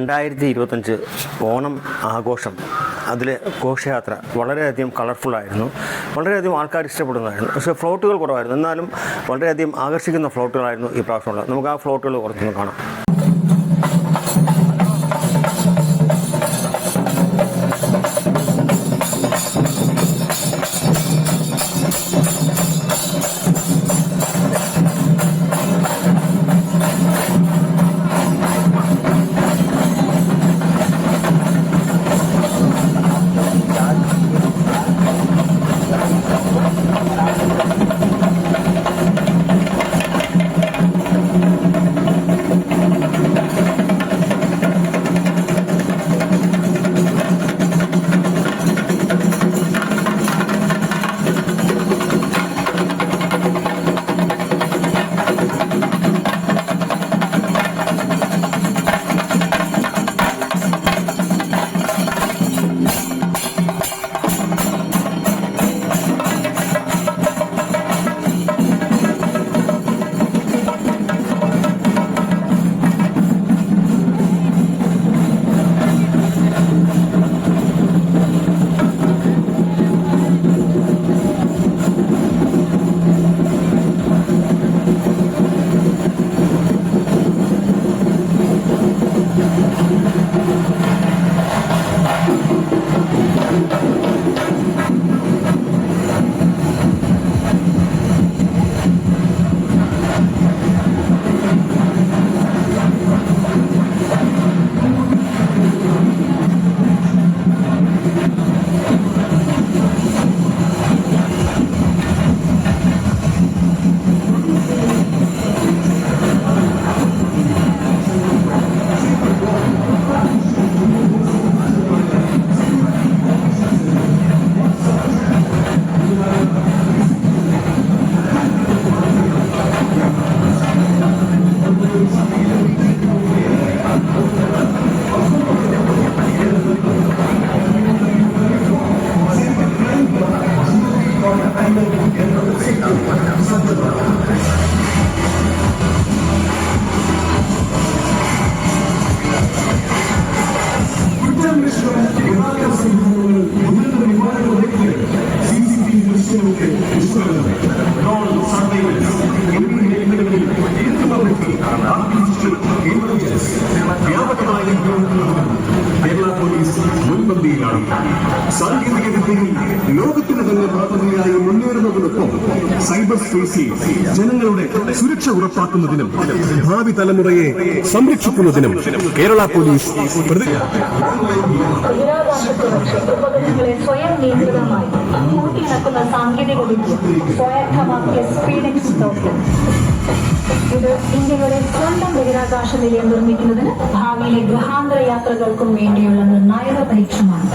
രണ്ടായിരത്തി ഇരുപത്തഞ്ച് ഓണം ആഘോഷം. അതിലെ ഘോഷയാത്ര വളരെയധികം കളർഫുള്ളായിരുന്നു വളരെയധികം ആൾക്കാർ ഇഷ്ടപ്പെടുന്നതായിരുന്നു. പക്ഷേ ഫ്ലോട്ടുകൾ കുറവായിരുന്നു. എന്നാലും വളരെയധികം ആകർഷിക്കുന്ന ഫ്ലോട്ടുകളായിരുന്നു ഈ പ്രാവശ്യമുള്ളത്. നമുക്ക് ആ ഫ്ലോട്ടുകൾ കുറച്ചൊന്ന് കാണാം. മുൻപന്തിയിലാണ് സാങ്കേതിക വിദ്യയിൽ ലോകത്തിന് തന്നെ മാതൃകയായി മുന്നേറുന്നതിനൊപ്പം സൈബർ സ്പേസിൽ ജനങ്ങളുടെ സുരക്ഷ ഉറപ്പാക്കുന്നതിനും ഭാവി തലമുറയെ സംരക്ഷിക്കുന്നതിനും കേരള പോലീസ് സ്വയം നിയന്ത്രിതമായി കൂട്ടിയിണക്കുന്ന സാങ്കേതിക വിദ്യ സ്പീഡെക്സ് ദൗത്യം ഇത് ഇന്ത്യയുടെ സ്വന്തം ബഹിരാകാശ നിലയം നിർമ്മിക്കുന്നതിന് ഭാവിയിലെ ഗ്രഹാന്തര യാത്രകൾക്കും വേണ്ടിയുള്ള നിർണായക പരീക്ഷമാണ്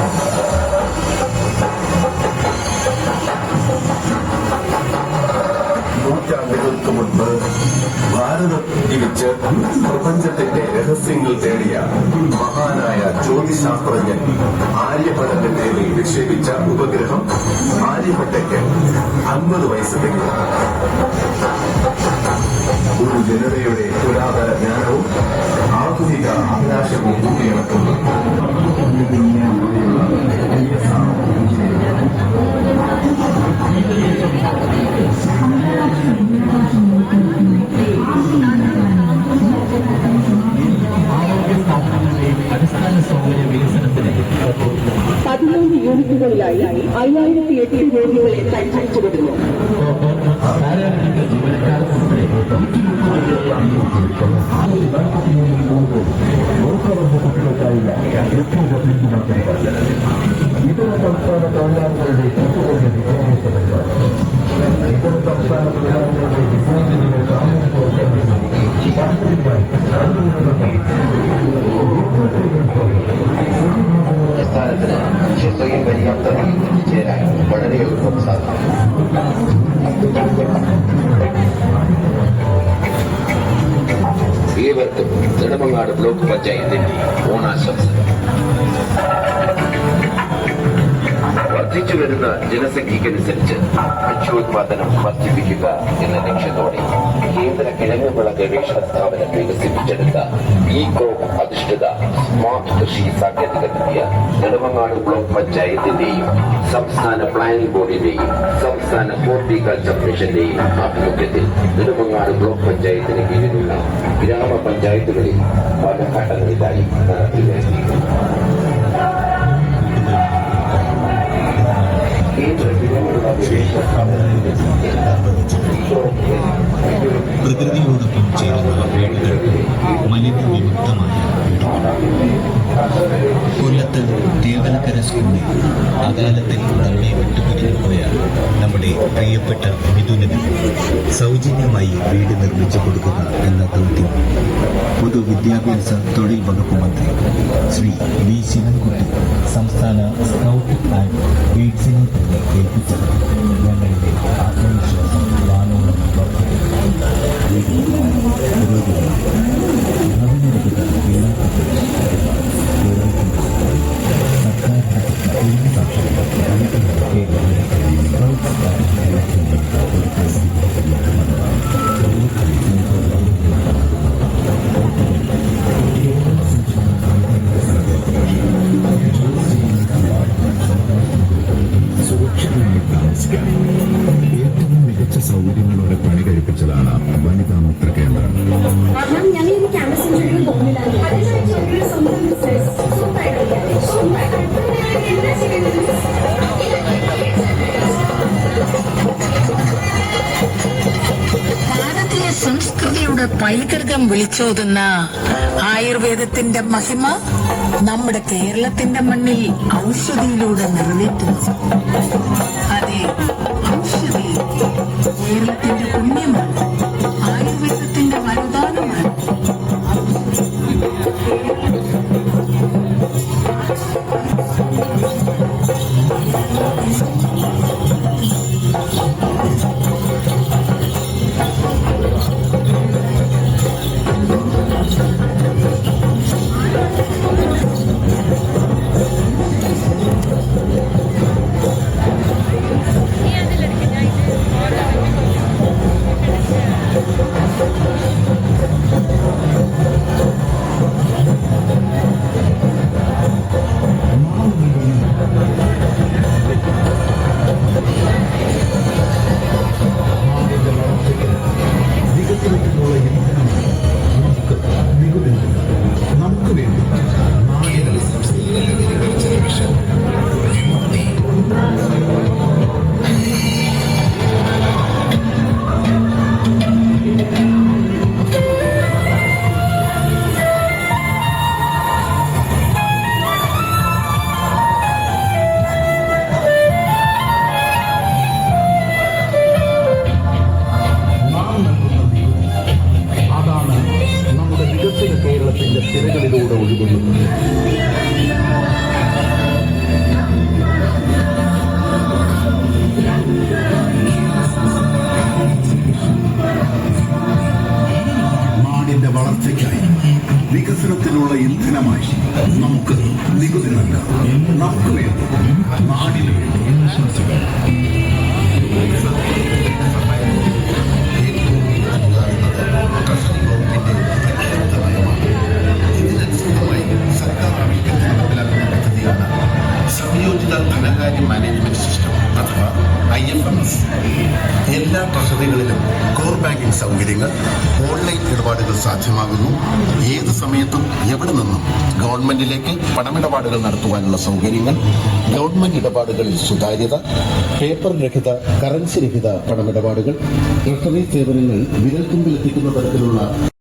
നൂറ്റാണ്ടുകൾക്ക് മുൻപ് ഭാരതം വെച്ച് പ്രപഞ്ചത്തിന്റെ രഹസ്യങ്ങൾ തേടിയ മഹാനായ ജ്യോതിശാസ്ത്രജ്ഞൻ ആര്യഭടന്റെ പേരിൽ വിക്ഷേപിച്ച ഉപഗ്രഹം ആര്യഭട്ടയ്ക്ക് അൻപത് വയസ്സ് തികഞ്ഞു ജനതയുടെ പുരാതന ജ്ഞാനവും ആധുനിക അഭിലാഷവും കൂട്ടിയിണക്കുന്നു പതിമൂന്ന് യൂണിറ്റുകളിലായി അയ്യായിരത്തി എട്ട് രോഗികളെ 現場にやったら、いけない。我々が動くさ。ഏവർക്കും നെടുമങ്ങാട് ബ്ലോക്ക് പഞ്ചായത്തിന്റെ ഓണാശംസ വർദ്ധിച്ചു വരുന്ന ജനസംഖ്യയ്ക്കനുസരിച്ച് ഭക്ഷ്യോത്പാദനം വർദ്ധിപ്പിക്കുക എന്ന ലക്ഷ്യത്തോടെ കേന്ദ്ര കിഴങ്ങുവിള ഗവേഷണ സ്ഥാപനം വികസിപ്പിച്ചെടുത്ത ഈ അധിഷ്ഠിത സ്മാർട്ട് കൃഷി സാങ്കേതിക വിദ്യ നെടുമങ്ങാട് ബ്ലോക്ക് പഞ്ചായത്തിന്റെയും സംസ്ഥാന പ്ലാനിംഗ് ബോർഡിന്റെയും സംസ്ഥാന ഹോർട്ടിക്കൾച്ചർ മിഷന്റെയും ആഭിമുഖ്യത്തിൽ നെടുമങ്ങാട് ബ്ലോക്ക് പഞ്ചായത്തിന് കീഴിലുള്ള ഗ്രാമപഞ്ചായത്തുകളിൽ പല ഘട്ടങ്ങളിലായി നടത്തി വരുന്നു പ്രകൃതിയോടൊപ്പം ചേരുന്ന വീടുകൾ മലിന വിമുക്തമായ കൊല്ലത്ത് തേവലക്കര സ്കൂളിൽ അകാലത്തിൽ നമ്മെ വിട്ടുപിരിഞ്ഞു പോയ നമ്മുടെ പ്രിയപ്പെട്ട മിഥുനന് സൗജന്യമായി വീട് നിർമ്മിച്ചു കൊടുക്കുക എന്ന ദൗത്യം പൊതുവിദ്യാഭ്യാസ തൊഴിൽ വകുപ്പ് മന്ത്രി ശ്രീ വി ശിവൻകുട്ടി സംസ്ഥാന സ്കൗട്ട് ആൻഡ് ഗൈഡ്സിനെ തന്നെ ഏൽപ്പിച്ചത്. ഞങ്ങളുടെ ആത്മവിശ്വാസം വാനോളം വർദ്ധിക്കും സുരക്ഷിതമായി പൈതൃകം വിളിച്ചോതുന്ന ആയുർവേദത്തിന്റെ മഹിമ നമ്മുടെ കേരളത്തിന്റെ മണ്ണിൽ ഔഷധിയിലൂടെ നിറവേറ്റുന്നു. അതെ ഔഷധി കേരളത്തിന്റെ സൗകര്യങ്ങൾ ഓൺലൈൻ ഇടപാടുകൾ സാധ്യമാകുന്നു. ഏത് സമയത്തും എവിടെ നിന്നും ഗവൺമെന്റിലേക്ക് പണമിടപാടുകൾ നടത്തുവാനുള്ള സൗകര്യങ്ങൾ ഗവൺമെന്റ് ഇടപാടുകളിൽ സുതാര്യത പേപ്പർ രഹിത കറൻസി രഹിത പണമിടപാടുകൾ ട്രഷറി സേവനങ്ങൾ വിരൽത്തുമ്പിലെത്തിക്കുന്ന തരത്തിലുള്ള